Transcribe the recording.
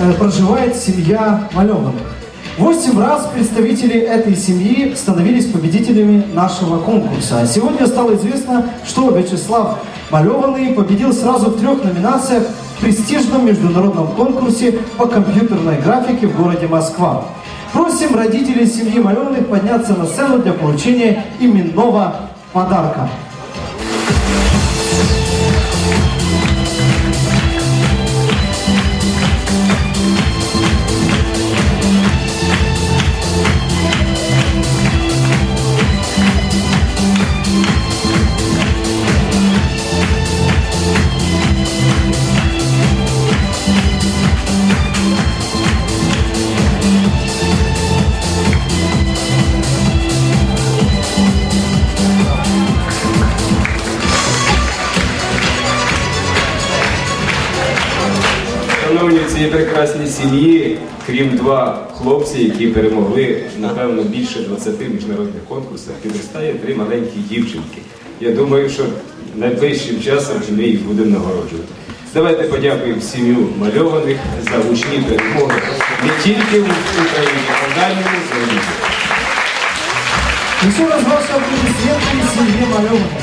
э, проживает семья Малевых. Восемь раз представители этой семьи становились победителями нашего конкурса. Сегодня стало известно, что Вячеслав Малеванный победил сразу в трех номинациях в престижном международном конкурсе по компьютерной графике в городе Москва. Просим родителей семьи Малеванных подняться на сцену для получения именного подарка. Шановні в цій прекрасній сім'ї, крім два хлопці, які перемогли, напевно, більше 20 міжнародних конкурсах, підростає три маленькі дівчинки. Я думаю, що найближчим часом ми їх будемо нагороджувати. Давайте подякуємо сім'ю мальованих за гучні перемоги не тільки в Україні, а в дальньому зарубіжжі. Еще раз ваши аплодисменты семье.